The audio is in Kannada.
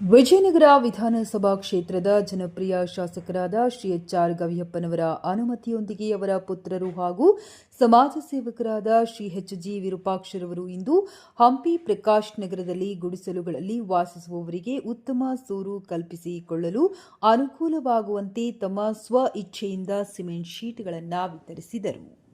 ವಿಜಯನಗರ ವಿಧಾನಸಭಾ ಕ್ಷೇತ್ರದ ಜನಪ್ರಿಯ ಶಾಸಕರಾದ ಶ್ರೀ ಎಚ್ ಆರ್ ಗವಿಯಪ್ಪನವರ ಅನುಮತಿಯೊಂದಿಗೆ ಅವರ ಪುತ್ರರು ಹಾಗೂ ಸಮಾಜ ಸೇವಕರಾದ ಶ್ರೀ ಎಚ್ ಜಿ ವಿರೂಪಾಕ್ಷರವರು ಇಂದು ಹಂಪಿ ಪ್ರಕಾಶ್ ನಗರದಲ್ಲಿ ಗುಡಿಸಲುಗಳಲ್ಲಿ ವಾಸಿಸುವವರಿಗೆ ಉತ್ತಮ ಸೂರು ಕಲ್ಪಿಸಿಕೊಳ್ಳಲು ಅನುಕೂಲವಾಗುವಂತೆ ತಮ್ಮ ಸ್ವ ಇಚ್ಛೆಯಿಂದ ಸಿಮೆಂಟ್ ಶೀಟ್ಗಳನ್ನು ವಿತರಿಸಿದರು.